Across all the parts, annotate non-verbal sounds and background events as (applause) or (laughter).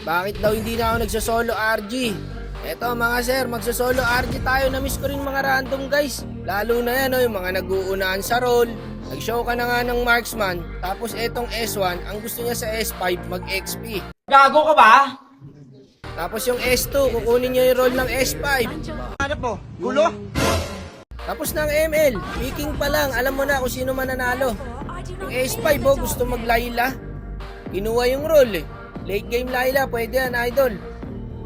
Bakit daw hindi na ako nagsasolo RG? Eto mga sir, magsasolo RG tayo. Na-miss ko rin mga random guys. Lalo na yan, oh, yung mga nag-uunaan sa role. Nag-show ka na nga ng marksman. Tapos etong S1, ang gusto niya sa S5, mag-XP. Gago ka ba? Tapos yung S2, kukunin niya yung role ng S5. Ano po? Gulo? Tapos ng ML, picking pa lang, alam mo na kung sino mananalo. Yung S5, oh, gusto mag-Layla. Kinuha yung role eh. Late game Layla, pwede yan, idol.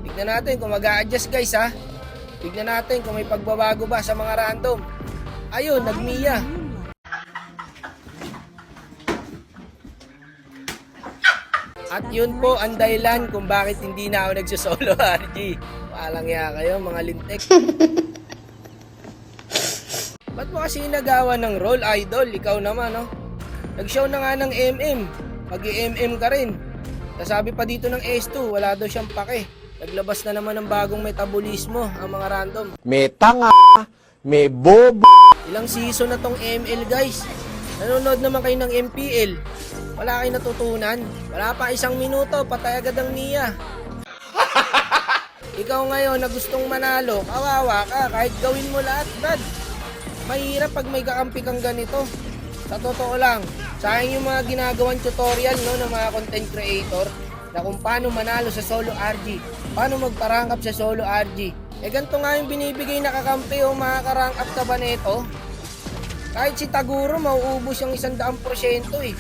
Tignan natin kung mag adjust guys ha. Tignan natin kung may pagbabago ba sa mga random. Ayun, nagmiya. At yun po ang dahilan kung bakit hindi na ako nagsosolo (laughs) RG. Walang ya kayo mga lintek. (laughs) Ba't mo kasi nagawa ng role idol? Ikaw naman, no? Nag-show na nga ng MM. mag mm ka rin. Kasabi pa dito ng S2, wala daw siyang pake. Naglabas na naman ng bagong metabolismo ang mga random. May tanga, may bobo. Ilang season na tong ML guys. Nanonood naman kayo ng MPL. Wala kayo natutunan. Wala pa isang minuto, patay agad ang Mia. (laughs) Ikaw ngayon na gustong manalo, kawawa ka kahit gawin mo lahat, Brad. Mahirap pag may kakampi kang ganito. Sa totoo lang, sayang yung mga ginagawang tutorial no, ng mga content creator na kung paano manalo sa solo RG, paano magparangkap sa solo RG. Eh ganito nga yung binibigay na kakampi o makakarank up ka ba nito? Kahit si Taguro, mauubos yung isang daang porsyento eh.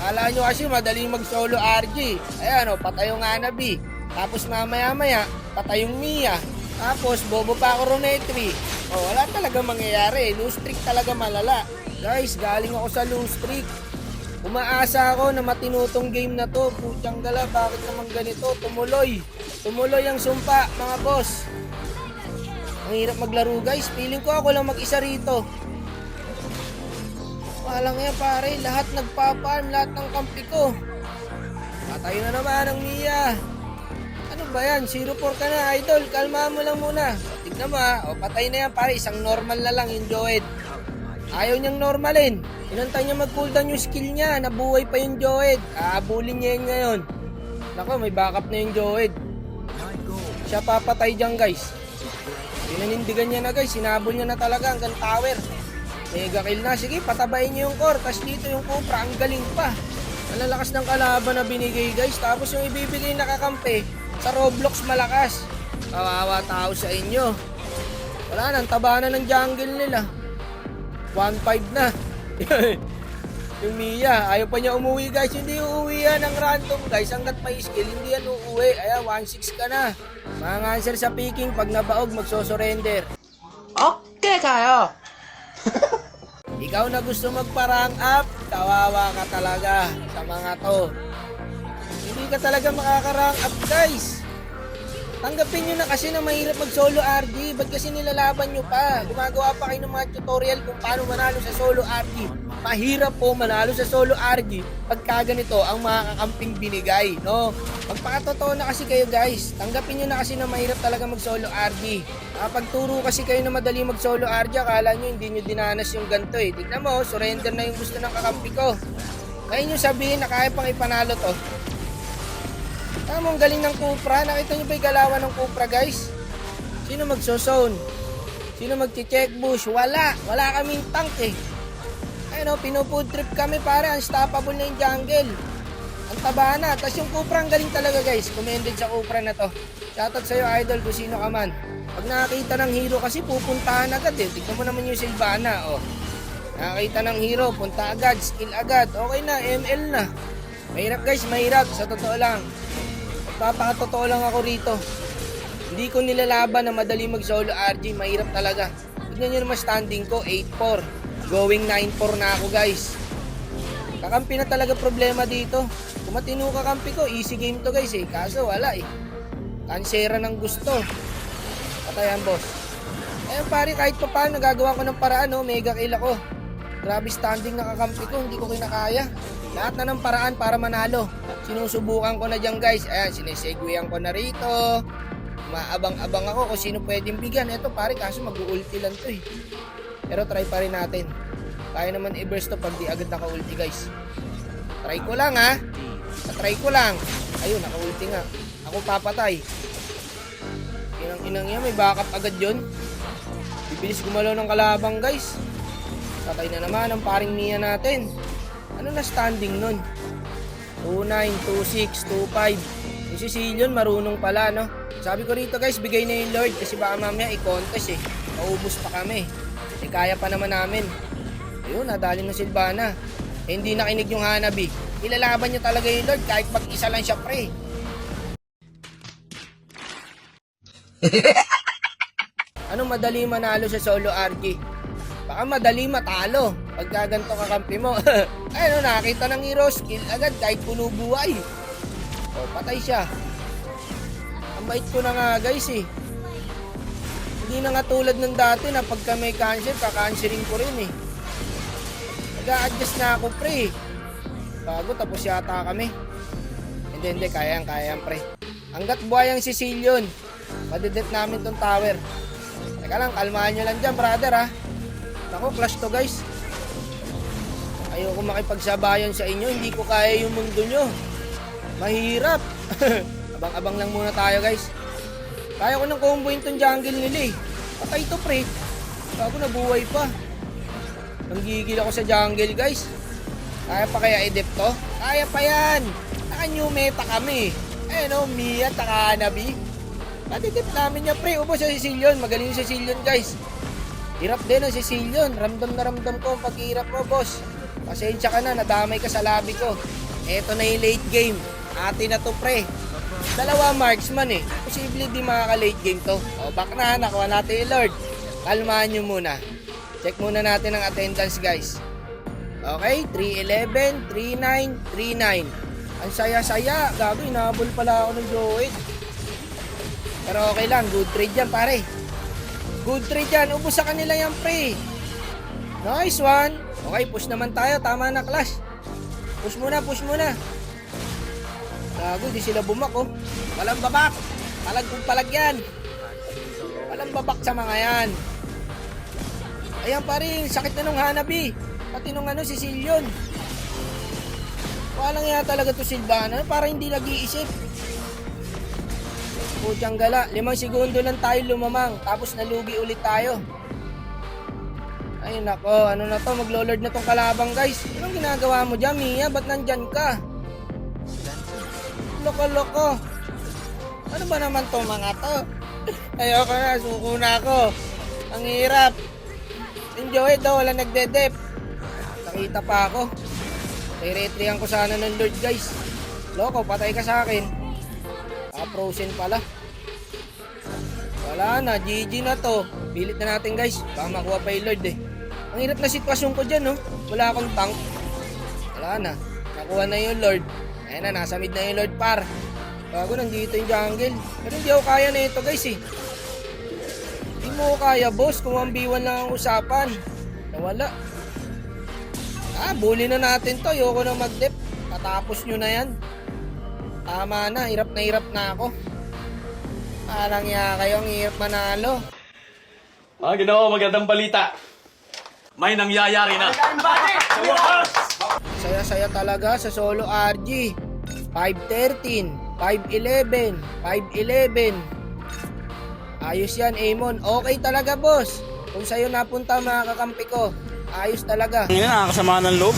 Kala nyo kasi madaling mag-solo RG. Ayan o, patay yung Hanabi. Tapos mamaya-maya, patay yung Mia. Tapos, bobo pa ako Rometri. O, wala talaga mangyayari. Lose streak talaga malala. Guys, galing ako sa lose streak. Umaasa ako na matinutong game na to. Putyang gala, bakit naman ganito? Tumuloy. Tumuloy ang sumpa, mga boss. Ang hirap maglaro guys. Feeling ko ako lang mag-isa rito. Walang yan pare, lahat nagpa-farm, lahat ng kampi ko. Patay na naman ang Mia. Ano ba yan? 0-4 ka na, idol. Kalma mo lang muna. Tignan mo ha. O, patay na yan pare. Isang normal na lang yung Joed. Ayaw niyang normalin. Inantay niya mag-cooldown yung skill niya. Nabuhay pa yung Joed. Aabulin niya yun ngayon. Nako, may backup na yung Joed. Siya papatay dyan guys. Pinanindigan niya na guys. Sinabol niya na talaga hanggang tower. Mega kill na. Sige, patabayin niyo yung core. Tapos dito yung Cobra. Ang galing pa. Ang lalakas ng kalaban na binigay guys. Tapos yung ibibigay na kakampi sa Roblox malakas. Kawawa tao sa inyo. Wala nang taba na ng jungle nila. 1-5 na. (laughs) yung Mia, ayaw pa niya umuwi guys. Hindi uuwi yan ng random guys. Hanggat may skill, hindi yan uuwi. Ayan, 1-6 ka na. Mga answer sa picking, pag nabaog, magsosurrender. Okay kayo. (laughs) Ikaw na gusto magparang up, kawawa ka talaga sa mga to. Hindi ka talaga makakarang up guys. Tanggapin nyo na kasi na mahirap mag solo RG. Ba't kasi nilalaban nyo pa? Gumagawa pa kayo ng mga tutorial kung paano manalo sa solo RG. Mahirap po manalo sa solo RG pagka ganito ang mga kakamping binigay. No? Magpakatotoo na kasi kayo guys. Tanggapin nyo na kasi na mahirap talaga mag solo RG. Kapag turo kasi kayo na madali mag solo RG, akala nyo hindi nyo dinanas yung ganito eh. Tignan mo, surrender na yung gusto ng kakampi ko. Ngayon nyo sabihin na kaya pang ipanalo to. Tama, galing ng Cupra. Nakita nyo ba yung galawan ng Cupra, guys? Sino magso-zone? Sino magche-check bush? Wala. Wala kaming tank eh. Ayun o, pinufood trip kami pare. Unstoppable na yung jungle. Ang taba na. Tapos yung Cupra, ang galing talaga guys. Commended sa Cupra na to. Shoutout sa'yo, idol, kung sino ka man. Pag nakakita ng hero kasi, pupuntahan agad eh. Tignan mo naman yung Silvana, oh. Nakakita ng hero, punta agad, skill agad. Okay na, ML na. Mahirap guys, mahirap. Sa totoo lang. Papakatotoo lang ako rito. Hindi ko nilalaban na madali mag-solo RG. Mahirap talaga. Tignan nyo naman standing ko, 8-4. Going 9-4 na ako guys. Kakampi na talaga problema dito. Kung matino kakampi ko, easy game to guys eh. Kaso wala eh. Kansera ng gusto. Patayan boss. Ayun pare, kahit pa paano, nagagawa ko ng paraan, no? mega kill ako. Grabe standing na kakampi ko, hindi ko kinakaya. Lahat na ng paraan para manalo. Sinusubukan ko na dyan guys. Ayan, sinesegwayan ko na rito. Maabang-abang ako kung sino pwedeng bigyan. Ito pare, kaso mag-ulti lang to eh. Pero try pa rin natin. Kaya naman i-burst to pag di agad naka-ulti guys. Try ko lang ha. Try ko lang. Ayun, naka-ulti nga. Ako papatay. Inang inang yan, may backup agad yun. Bibilis gumalaw ng kalabang guys. Patay na naman ang paring Mia natin. Ano na standing nun? 2-9, 2-6, 2-5. Yung si Sicilian marunong pala no. Sabi ko rito guys, bigay na yung Lord kasi baka mamaya i-contest eh. Maubos pa kami. Eh kaya pa naman namin. Ayun, nadali ng Silvana. Eh, hindi nakinig yung Hanabi. Ilalaban niya talaga yung Lord kahit mag-isa lang siya pre. (laughs) Ano madali manalo sa solo RG? Baka madali matalo pagka ganito kakampi mo. (laughs) Ayun, nakakita ng hero skill agad kahit puno buhay. O, patay siya. Ang bait ko na nga guys eh. Hindi na nga tulad ng dati na pagka may cancer, kakansering ko rin eh. Nag-a-adjust na ako pre. Bago tapos yata kami. Hindi, hindi, kaya yan, kaya yan pre. Hanggat buhay ang Sicilian, madidet namin tong tower. Teka lang, kalmahan nyo lang dyan, brother ha. Ako, clash to guys. Ayoko makipagsabayan sa inyo, hindi ko kaya yung mundo nyo. Mahirap. (laughs) Abang-abang lang muna tayo guys. Kaya ko nang comboin tong jungle nila eh. Patay to pre. Bago nabuhay pa. Nanggigil ako sa jungle guys. Kaya pa kaya edep to? Kaya pa yan. Naka new meta kami. Ayun o, Mia, taka Hanabi. Natitip namin niya pre. Ubo sa Sicilian. Magaling yung Sicilian guys. Hirap din ang Sicilian. Ramdam na ramdam ko ang paghirap mo boss. Pasensya ka na, nadamay ka sa labi ko. Eto na yung late game. Ate na to pre. Dalawa marksman eh. Posible di makaka-late game to. O, back na, nakuha natin yung Lord. Kalmahan nyo muna. Check muna natin ang attendance guys. Okay, 311, 39, 39. Ang saya-saya. Gago, inabol pala ako ng Joey. Pero okay lang, good trade yan pare. Good trade yan, ubos sa kanila yan pre. Nice one. Okay, push naman tayo. Tama na, Clash. Push muna, push muna. Gago, di sila bumak, oh. Walang babak. Palag kung palag yan. Walang babak sa mga yan. Ayan pa rin, sakit na nung Hanabi. Pati nung ano, Sicilian. Walang yata talaga to Silvana. Para hindi nag-iisip. Putyang gala. Limang segundo lang tayo lumamang. Tapos nalugi ulit tayo. Ay nako, ano na to, maglo-lord na tong kalabang guys. Anong ginagawa mo dyan, Mia? Ba't nandyan ka? Loko-loko. Ano ba naman to mga to? (laughs) Ayoko na, suko na ako. Ang hirap. Enjoy daw, wala nagde-dep. Nakita pa ako. Re-retrihan ko sana ng Lord guys. Loko, patay ka sa akin. Ah, frozen pala. Wala na, GG na to. Pilit na natin guys. Baka makuha pa yung Lord eh. Ang hirap na sitwasyon ko dyan, no? Wala akong tank. Wala na. Nakuha na yung Lord. Ayan na, nasa mid na yung Lord par. Bago nandito yung jungle. Pero hindi ako kaya na ito guys eh. Hindi mo kaya boss kung 1v1 lang ang usapan. Nawala. Ah, bully na natin to. Ayoko na mag-dep. Tatapos nyo na yan. Tama na, hirap na hirap na ako. Parang ya kayo, ang hirap manalo. Ah, ginawa magandang balita. May nangyayari na. Saya-saya talaga sa solo RG. 513, 511, 511. Ayos yan, Amon. Okay talaga, boss. Kung sa'yo napunta mga kakampi ko, ayos talaga. Ngayon, nakakasama ng loob.